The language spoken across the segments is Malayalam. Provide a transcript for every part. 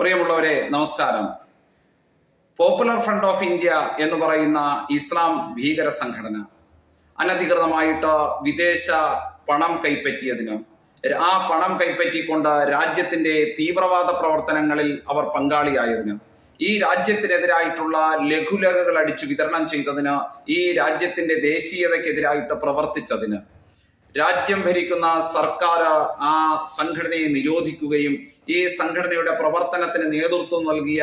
പ്രിയമുള്ളവരെ നമസ്കാരം. പോപ്പുലർ ഫ്രണ്ട് ഓഫ് ഇന്ത്യ എന്ന് പറയുന്ന ഇസ്ലാം ഭീകര സംഘടന അനധികൃതമായിട്ട് വിദേശ പണം കൈപ്പറ്റിയതിന് ആ പണം കൈപ്പറ്റിക്കൊണ്ട് രാജ്യത്തിന്റെ തീവ്രവാദ പ്രവർത്തനങ്ങളിൽ അവർ പങ്കാളിയായതിന് ഈ രാജ്യത്തിനെതിരായിട്ടുള്ള ലഘുലേഖകൾ അടിച്ചു വിതരണം ചെയ്തതിന് ഈ രാജ്യത്തിന്റെ ദേശീയതയ്ക്കെതിരായിട്ട് പ്രവർത്തിച്ചതിന് രാജ്യം ഭരിക്കുന്ന സർക്കാർ ആ സംഘടനയെ നിരോധിക്കുകയും ഈ സംഘടനയുടെ പ്രവർത്തനത്തിന് നേതൃത്വം നൽകിയ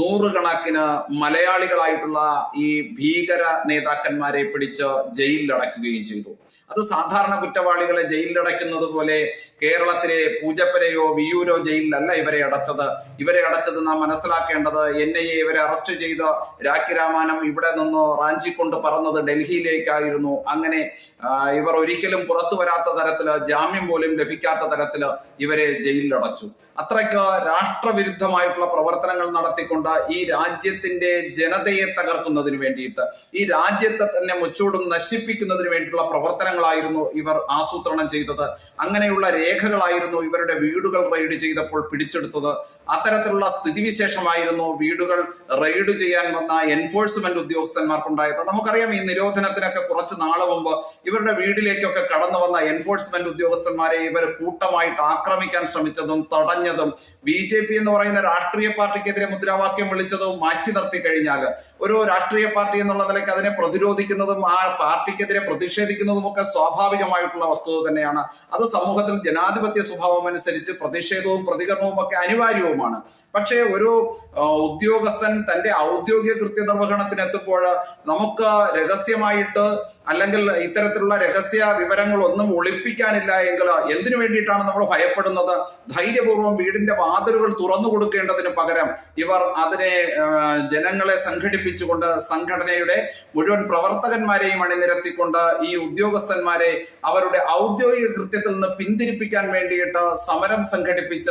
നൂറുകണക്കിന് മലയാളികളായിട്ടുള്ള ഈ ഭീകര നേതാക്കന്മാരെ പിടിച്ച് ജയിലിലടക്കുകയും ചെയ്തു. അത് സാധാരണ കുറ്റവാളികളെ ജയിലിലടയ്ക്കുന്നത് പോലെ കേരളത്തിലെ പൂജപ്പരയോ വിയൂരോ ജയിലിലല്ല ഇവരെ അടച്ചത്. ഇവരെ അടച്ചത് നാം മനസ്സിലാക്കേണ്ടത് എൻ ഐ എ ഇവരെ അറസ്റ്റ് ചെയ്ത് രാഖി രാമാനം ഇവിടെ നിന്ന് റാഞ്ചി കൊണ്ട് പറന്നത് ഡൽഹിയിലേക്കായിരുന്നു. അങ്ങനെ ഇവർ ഒരിക്കലും പുറത്തു വരാത്ത തരത്തിൽ ജാമ്യം പോലും ലഭിക്കാത്ത തരത്തിൽ ഇവരെ ജയിലിലടച്ചു. അത്രയ്ക്ക് രാഷ്ട്രവിരുദ്ധമായിട്ടുള്ള പ്രവർത്തനങ്ങൾ നടത്തിക്കൊണ്ട് ഈ രാജ്യത്തിന്റെ ജനതയെ തകർക്കുന്നതിന് വേണ്ടിയിട്ട് ഈ രാജ്യത്തെ തന്നെ മുച്ചൂടും നശിപ്പിക്കുന്നതിന് വേണ്ടിയിട്ടുള്ള പ്രവർത്തനങ്ങളായിരുന്നു ഇവർ ആസൂത്രണം ചെയ്തത്. അങ്ങനെയുള്ള രേഖകളായിരുന്നു ഇവരുടെ വീടുകൾ റെയ്ഡ് ചെയ്തപ്പോൾ പിടിച്ചെടുത്തത്. അത്തരത്തിലുള്ള സ്ഥിതിവിശേഷമായിരുന്നു വീടുകൾ റെയ്ഡ് ചെയ്യാൻ വന്ന എൻഫോഴ്സ്മെന്റ് ഉദ്യോഗസ്ഥന്മാർക്കുണ്ടായത്. നമുക്കറിയാം ഈ നിരോധനത്തിനൊക്കെ കുറച്ച് നാൾ മുമ്പ് ഇവരുടെ വീട്ടിലേക്കൊക്കെ കടന്നു വന്ന എൻഫോഴ്സ്മെന്റ് ഉദ്യോഗസ്ഥന്മാരെ ഇവർ കൂട്ടമായിട്ട് ആക്രമിക്കാൻ ശ്രമിച്ചതും തടഞ്ഞതും ബി ജെ പി എന്ന് പറയുന്ന രാഷ്ട്രീയ പാർട്ടിക്കെതിരെ മുദ്രാവാക്യം വിളിച്ചതും മാറ്റി നിർത്തി കഴിഞ്ഞാൽ ഒരു രാഷ്ട്രീയ പാർട്ടി എന്നുള്ള നിലയ്ക്ക് അതിനെ പ്രതിരോധിക്കുന്നതും ആ പാർട്ടിക്കെതിരെ പ്രതിഷേധിക്കുന്നതും ഒക്കെ സ്വാഭാവികമായിട്ടുള്ള വസ്തുത തന്നെയാണ്. അത് സമൂഹത്തിൽ ജനാധിപത്യ സ്വഭാവം അനുസരിച്ച് പ്രതിഷേധവും പ്രതികരണവും ഒക്കെ അനിവാര്യവുമാണ്. പക്ഷേ ഒരു ഉദ്യോഗസ്ഥൻ തന്റെ ഔദ്യോഗിക കൃത്യ നിർവഹണത്തിന് എത്തുമ്പോൾ നമുക്ക് രഹസ്യമായിട്ട് അല്ലെങ്കിൽ ഇത്തരത്തിലുള്ള രഹസ്യ വിവരങ്ങളൊന്നും ഒളിപ്പിക്കാനില്ല എങ്കിൽ എന്തിനു വേണ്ടിയിട്ടാണ് നമ്മൾ ഭയപ്പെടുന്നത്? ധൈര്യപൂർവം വീടിന്റെ വാതിലുകൾ തുറന്നു കൊടുക്കേണ്ടതിന് പകരം ഇവർ അതിനെ ജനങ്ങളെ സംഘടിപ്പിച്ചുകൊണ്ട് സംഘടനയുടെ മുഴുവൻ പ്രവർത്തകന്മാരെയും അണിനിരത്തിക്കൊണ്ട് ഈ ഉദ്യോഗസ്ഥന്മാരെ അവരുടെ ഔദ്യോഗിക കൃത്യത്തിൽ നിന്ന് പിന്തിരിപ്പിക്കാൻ വേണ്ടിയിട്ട് സമരം സംഘടിപ്പിച്ച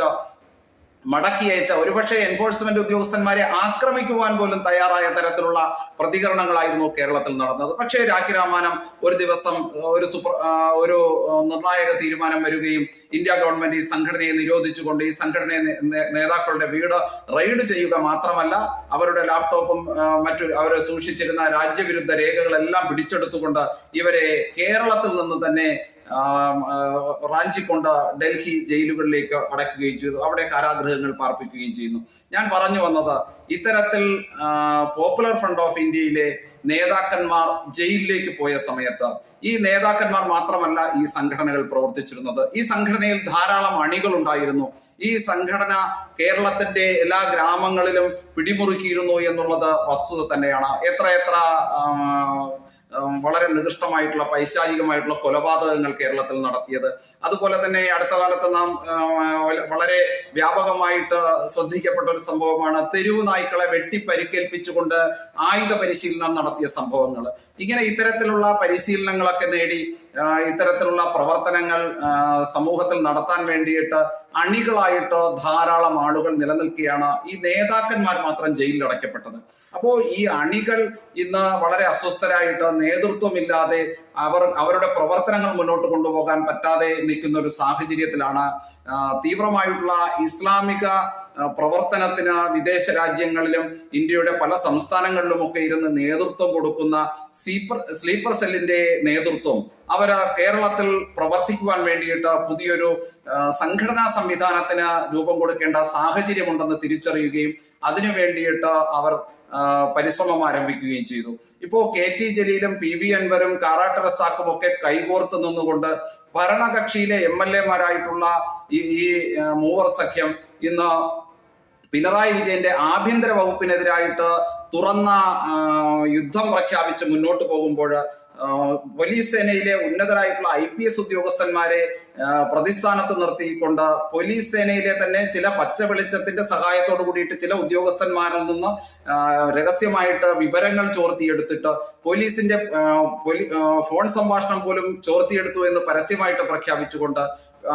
മടക്കി അയച്ച ഒരുപക്ഷെ എൻഫോഴ്സ്മെന്റ് ഉദ്യോഗസ്ഥന്മാരെ ആക്രമിക്കുവാൻ പോലും തയ്യാറായ തരത്തിലുള്ള പ്രതികരണങ്ങളായിരുന്നു കേരളത്തിൽ നടന്നത്. പക്ഷേ രാഖി രാമാനം ഒരു ദിവസം ഒരു സൂപ്പർ ഒരു നിർണായക തീരുമാനം വരികയും ഇന്ത്യ ഗവൺമെന്റ് ഈ സംഘടനയെ നിരോധിച്ചുകൊണ്ട് ഈ സംഘടനയെ നേതാക്കളുടെ വീട് റെയ്ഡ് ചെയ്യുക മാത്രമല്ല അവരുടെ ലാപ്ടോപ്പും മറ്റു അവർ സൂക്ഷിച്ചിരുന്ന രാജ്യവിരുദ്ധ രേഖകളെല്ലാം പിടിച്ചെടുത്തുകൊണ്ട് ഇവരെ കേരളത്തിൽ നിന്ന് തന്നെ റാഞ്ചിക്കൊണ്ട് ഡൽഹി ജയിലുകളിലേക്ക് അടയ്ക്കുകയും ചെയ്തു. അവിടെ കാരാഗ്രഹങ്ങൾ പാർപ്പിക്കുകയും ചെയ്യുന്നു. ഞാൻ പറഞ്ഞു വന്നത് ഇത്തരത്തിൽ പോപ്പുലർ ഫ്രണ്ട് ഓഫ് ഇന്ത്യയിലെ നേതാക്കന്മാർ ജയിലിലേക്ക് പോയ സമയത്ത് ഈ നേതാക്കന്മാർ മാത്രമല്ല ഈ സംഘടനകൾ പ്രവർത്തിച്ചിരുന്നത്. ഈ സംഘടനയിൽ ധാരാളം അണികൾ ഉണ്ടായിരുന്നു. ഈ സംഘടന കേരളത്തിന്റെ എല്ലാ ഗ്രാമങ്ങളിലും പിടിമുറുക്കിയിരുന്നു എന്നുള്ളത് വസ്തുത തന്നെയാണ്. എത്ര എത്ര വളരെ നികൃഷ്ടമായിട്ടുള്ള പൈശാചികമായിട്ടുള്ള കൊലപാതകങ്ങൾ കേരളത്തിൽ നടത്തിയത്. അതുപോലെ തന്നെ അടുത്ത കാലത്ത് നാം വളരെ വ്യാപകമായിട്ട് ശ്രദ്ധിക്കപ്പെട്ട ഒരു സംഭവമാണ് തെരുവ് നായ്ക്കളെ വെട്ടി പരിക്കേൽപ്പിച്ചുകൊണ്ട് ആയുധ പരിശീലനം നടത്തിയ സംഭവങ്ങൾ. ഇങ്ങനെ ഇത്തരത്തിലുള്ള പരിശീലനങ്ങളൊക്കെ നേടി ഇത്തരത്തിലുള്ള പ്രവർത്തനങ്ങൾ സമൂഹത്തിൽ നടത്താൻ വേണ്ടിയിട്ട് അണികളായിട്ട് ധാരാളം ആളുകൾ നിലനിൽക്കുകയാണ് ഈ നേതാക്കന്മാർ മാത്രം ജയിലിൽ അടയ്ക്കപ്പെട്ടത്. അപ്പോൾ ഈ അണികൾ ഇന്ന് വളരെ അസ്വസ്ഥരായിട്ട് നേതൃത്വമില്ലാതെ അവർ അവരുടെ പ്രവർത്തനങ്ങൾ മുന്നോട്ട് കൊണ്ടുപോകാൻ പറ്റാതെ നിൽക്കുന്ന ഒരു സാഹചര്യത്തിലാണ് തീവ്രമായിട്ടുള്ള ഇസ്ലാമിക പ്രവർത്തനത്തിന് വിദേശ രാജ്യങ്ങളിലും ഇന്ത്യയുടെ പല സംസ്ഥാനങ്ങളിലും ഒക്കെ ഇരുന്ന് നേതൃത്വം കൊടുക്കുന്ന സ്ലീപ്പർ സ്ലീപ്പർ സെല്ലിന്റെ നേതൃത്വം. അവർ കേരളത്തിൽ പ്രവർത്തിക്കുവാൻ വേണ്ടിയിട്ട് പുതിയൊരു സംഘടനാ സംവിധാനത്തിന് രൂപം കൊടുക്കേണ്ട സാഹചര്യമുണ്ടെന്ന് തിരിച്ചറിയുകയും അതിനു വേണ്ടിയിട്ട് അവർ പരിശ്രമം ആരംഭിക്കുകയും ചെയ്തു. ഇപ്പോ കെ ടി ജലീലും പി വി അൻവരും കാറാട്ട് റസാഖും ഒക്കെ കൈകോർത്ത് നിന്നുകൊണ്ട് ഭരണകക്ഷിയിലെ എം എൽ എമാരായിട്ടുള്ള ഈ ഈ മൂവർ സഖ്യം ഇന്ന് പിണറായി വിജയന്റെ ആഭ്യന്തര വകുപ്പിനെതിരായിട്ട് തുറന്ന യുദ്ധം പ്രഖ്യാപിച്ച് മുന്നോട്ട് പോകുമ്പോൾ പോലീസ് സേനയിലെ ഉന്നതരായിട്ടുള്ള ഐ പി എസ് ഉദ്യോഗസ്ഥന്മാരെ പ്രതിസ്ഥാനത്ത് നിർത്തിക്കൊണ്ട് പോലീസ് സേനയിലെ തന്നെ ചില പച്ച വെളിച്ചത്തിന്റെ സഹായത്തോട് കൂടിയിട്ട് ചില ഉദ്യോഗസ്ഥന്മാരിൽ നിന്ന് രഹസ്യമായിട്ട് വിവരങ്ങൾ ചോർത്തിയെടുത്തിട്ട് പോലീസിന്റെ ഫോൺ സംഭാഷണം പോലും ചോർത്തിയെടുത്തു എന്ന് പരസ്യമായിട്ട് പ്രഖ്യാപിച്ചുകൊണ്ട്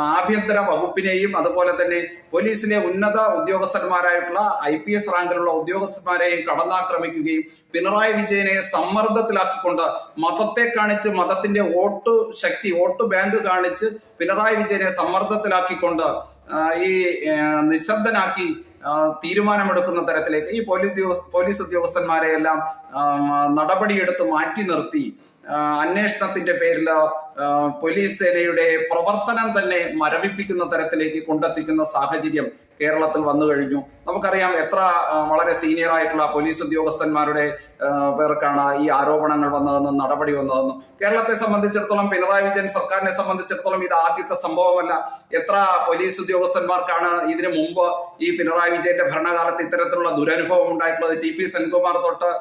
ആഭ്യന്തര വകുപ്പിനെയും അതുപോലെ തന്നെ പോലീസിലെ ഉന്നത ഉദ്യോഗസ്ഥന്മാരായിട്ടുള്ള ഐ പി എസ് റാങ്കിലുള്ള ഉദ്യോഗസ്ഥന്മാരെയും കടന്നാക്രമിക്കുകയും പിണറായി വിജയനെ സമ്മർദ്ദത്തിലാക്കിക്കൊണ്ട് മതത്തെ കാണിച്ച് മതത്തിന്റെ വോട്ട് ശക്തി വോട്ട് ബാങ്ക് കാണിച്ച് പിണറായി വിജയനെ സമ്മർദ്ദത്തിലാക്കിക്കൊണ്ട് ഈ നിശബ്ദനാക്കി തീരുമാനമെടുക്കുന്ന തരത്തിലേക്ക് ഈ പോലീസ് പോലീസ് ഉദ്യോഗസ്ഥന്മാരെ എല്ലാം ആ, നടപടിയെടുത്ത് മാറ്റി നിർത്തി. അന്വേഷണത്തിന്റെ പേരിൽ പോലീസ് സേനയുടെ പ്രവർത്തനം തന്നെ മരവിപ്പിക്കുന്ന തരത്തിലേക്ക് കൊണ്ടെത്തിക്കുന്ന സാഹചര്യം കേരളത്തിൽ വന്നു കഴിഞ്ഞു. നമുക്കറിയാം എത്ര വളരെ സീനിയർ ആയിട്ടുള്ള പോലീസ് ഉദ്യോഗസ്ഥന്മാരുടെ പേർക്കാണ് ഈ ആരോപണങ്ങൾ വന്നതെന്നും നടപടി വന്നതെന്നും. കേരളത്തെ സംബന്ധിച്ചിടത്തോളം പിണറായി വിജയൻ സർക്കാരിനെ സംബന്ധിച്ചിടത്തോളം ഇത് ആദ്യത്തെ സംഭവമല്ല. എത്ര പോലീസ് ഉദ്യോഗസ്ഥന്മാർക്കാണ് ഇതിനു മുമ്പ് ഈ പിണറായി വിജയന്റെ ഭരണകാലത്ത് ഇത്തരത്തിലുള്ള ദുരനുഭവം ഉണ്ടായിട്ടുള്ളത്? ടി പി സെൻകുമാർ തൊട്ട്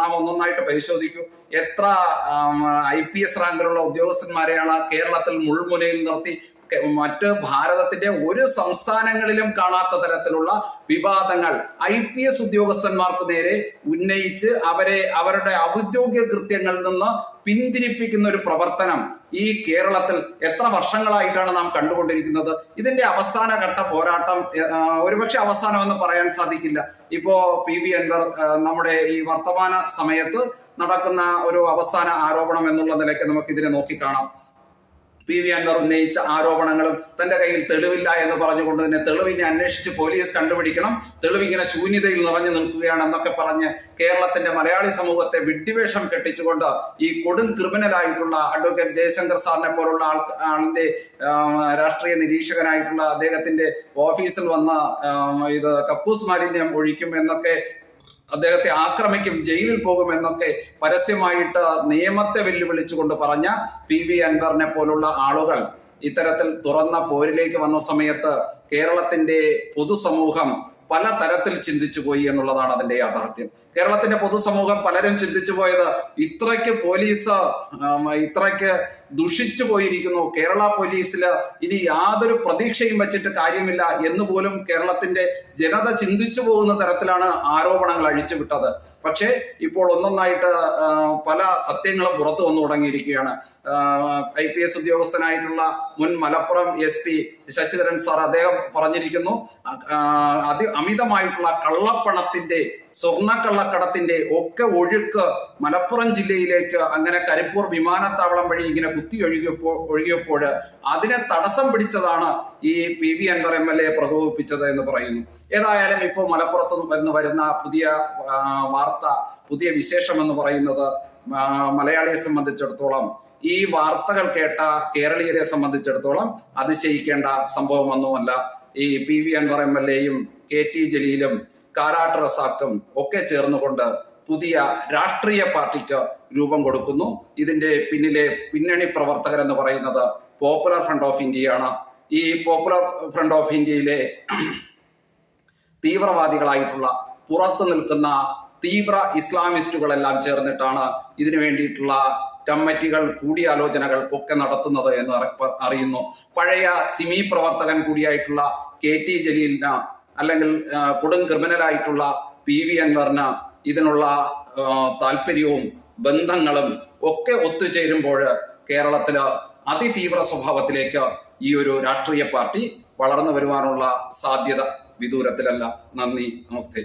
നാം ഒന്നൊന്നായിട്ട് പരിശോധിക്കൂ. എത്ര ഐ പി എസ് റാങ്കിലുള്ള ഉദ്യോഗസ്ഥന്മാരെയാണ് കേരളത്തിൽ മുൾമുനയിൽ നിർത്തി. മറ്റ് ഭാരതത്തിന്റെ ഒരു സംസ്ഥാനങ്ങളിലും കാണാത്ത തരത്തിലുള്ള വിവാദങ്ങൾ ഐ പി എസ് ഉദ്യോഗസ്ഥന്മാർക്ക് നേരെ ഉന്നയിച്ച് അവരെ അവരുടെ ഔദ്യോഗിക കൃത്യങ്ങളിൽ നിന്ന് പിന്തിരിപ്പിക്കുന്ന ഒരു പ്രവർത്തനം ഈ കേരളത്തിൽ എത്ര വർഷങ്ങളായിട്ടാണ് നാം കണ്ടുകൊണ്ടിരിക്കുന്നത്? ഇതിന്റെ അവസാന ഘട്ട പോരാട്ടം ഒരുപക്ഷെ അവസാനം എന്ന് പറയാൻ സാധിക്കില്ല. ഇപ്പോ പി വി അൻവർ നമ്മുടെ ഈ വർത്തമാന സമയത്ത് നടക്കുന്ന ഒരു അവസാന ആരോപണം എന്നുള്ള നിലയ്ക്ക് നമുക്ക് ഇതിനെ നോക്കിക്കാണാം. പി വി അൻവർ ഉന്നയിച്ച ആരോപണങ്ങളും തന്റെ കയ്യിൽ തെളിവില്ല എന്ന് പറഞ്ഞുകൊണ്ട് തന്നെ തെളിവിനെ അന്വേഷിച്ച് പോലീസ് കണ്ടുപിടിക്കണം. തെളിവിങ്ങനെ ശൂന്യതയിൽ നിറഞ്ഞു നിൽക്കുകയാണ് എന്നൊക്കെ പറഞ്ഞ് കേരളത്തിന്റെ മലയാളി സമൂഹത്തെ വിഡ്ഢിവേഷം കെട്ടിച്ചുകൊണ്ട് ഈ കൊടും ക്രിമിനലായിട്ടുള്ള അഡ്വക്കേറ്റ് ജയശങ്കർ സാറിനെ പോലുള്ള ആൾ ആളിന്റെ രാഷ്ട്രീയ നിരീക്ഷകനായിട്ടുള്ള അദ്ദേഹത്തിന്റെ ഓഫീസിൽ വന്ന ഇത് കക്കൂസ് മാലിന്യം ഒഴിക്കും എന്നൊക്കെ അദ്ദേഹത്തെ ആക്രമിക്കും ജയിലിൽ പോകും എന്നൊക്കെ പരസ്യമായിട്ട് നിയമത്തെ വെല്ലുവിളിച്ചുകൊണ്ട് പറഞ്ഞ പി വി അൻവറിനെ പോലുള്ള ആളുകൾ ഇത്തരത്തിൽ തുറന്ന പോരിലേക്ക് വന്ന സമയത്ത് കേരളത്തിന്റെ പൊതുസമൂഹം പല തരത്തിൽ ചിന്തിച്ചു പോയി എന്നുള്ളതാണ് അതിന്റെ യാഥാർത്ഥ്യം. കേരളത്തിന്റെ പൊതുസമൂഹം പലരും ചിന്തിച്ചു പോയത് ഇത്രയ്ക്ക് പോലീസ് ഇത്രയ്ക്ക് ദുഷിച്ചു പോയിരിക്കുന്നു. കേരള പോലീസിൽ ഇനി യാതൊരു പ്രതീക്ഷയും വെച്ചിട്ട് കാര്യമില്ല എന്ന് പോലും കേരളത്തിന്റെ ജനത ചിന്തിച്ചു പോകുന്ന തരത്തിലാണ് ആരോപണങ്ങൾ അഴിച്ചുവിട്ടത് പക്ഷേ ഇപ്പോൾ ഒന്നൊന്നായിട്ട് പല സത്യങ്ങളും പുറത്തു വന്നു തുടങ്ങിയിരിക്കുകയാണ്. ഐ പി എസ് ഉദ്യോഗസ്ഥനായിട്ടുള്ള മുൻ Malappuram S P Sasidharan sir അദ്ദേഹം പറഞ്ഞിരിക്കുന്നു അതി അമിതമായിട്ടുള്ള കള്ളപ്പണത്തിന്റെ സ്വർണക്കള്ളക്കടത്തിന്റെ ഒക്കെ ഒഴുക്ക് മലപ്പുറം ജില്ലയിലേക്ക് അങ്ങനെ കരിപ്പൂർ വിമാനത്താവളം വഴി ഇങ്ങനെ കുത്തി ഒഴുകിയപ്പോൾ ഒഴുകിയപ്പോൾ അതിനെ തടസ്സം പിടിച്ചതാണ് ഈ P V Anvar M L A പ്രകോപിപ്പിച്ചത് എന്ന് പറയുന്നു. ഏതായാലും ഇപ്പോൾ മലപ്പുറത്ത് നിന്ന് വരുന്ന പുതിയ വാർത്ത പുതിയ വിശേഷം എന്ന് പറയുന്നത് മലയാളിയെ സംബന്ധിച്ചിടത്തോളം ഈ വാർത്തകൾ കേട്ട കേരളീയരെ സംബന്ധിച്ചിടത്തോളം അതിശയിക്കേണ്ട സംഭവമൊന്നുമല്ല ഈ P V Anvar M L എയും കെ ടി ജലീലും കാരാട്ട് റസാക്കും ഒക്കെ ചേർന്നുകൊണ്ട് പുതിയ രാഷ്ട്രീയ പാർട്ടിക്ക് രൂപം കൊടുക്കുന്നു. ഇതിന്റെ പിന്നിലെ പിന്നണി പ്രവർത്തകർ എന്ന് പറയുന്നത് പോപ്പുലർ ഫ്രണ്ട് ഓഫ് ഇന്ത്യയാണ് ഈ പോപ്പുലർ ഫ്രണ്ട് ഓഫ് ഇന്ത്യയിലെ തീവ്രവാദികളായിട്ടുള്ള പുറത്തു നിൽക്കുന്ന തീവ്ര ഇസ്ലാമിസ്റ്റുകളെല്ലാം ചേർന്നിട്ടാണ് ഇതിനു വേണ്ടിയിട്ടുള്ള കമ്മിറ്റികൾ കൂടിയാലോചനകൾ ഒക്കെ നടത്തുന്നത് എന്ന് അറിയുന്നു. പഴയ സിമി പ്രവർത്തകൻ കൂടിയായിട്ടുള്ള കെ ടി ജലീലിന് അല്ലെങ്കിൽ കൊടും ക്രിമിനലായിട്ടുള്ള പി വി അൻവറിന് ഇതിനുള്ള താല്പര്യവും ബന്ധങ്ങളും ഒക്കെ ഒത്തുചേരുമ്പോൾ കേരളത്തിൽ അതിതീവ്ര സ്വഭാവത്തിലേക്ക് ഈ ഒരു രാഷ്ട്രീയ പാർട്ടി വളർന്നു വരുവാനുള്ള സാധ്യത വിദൂരത്തിലല്ല. നന്ദി നമസ്തേ.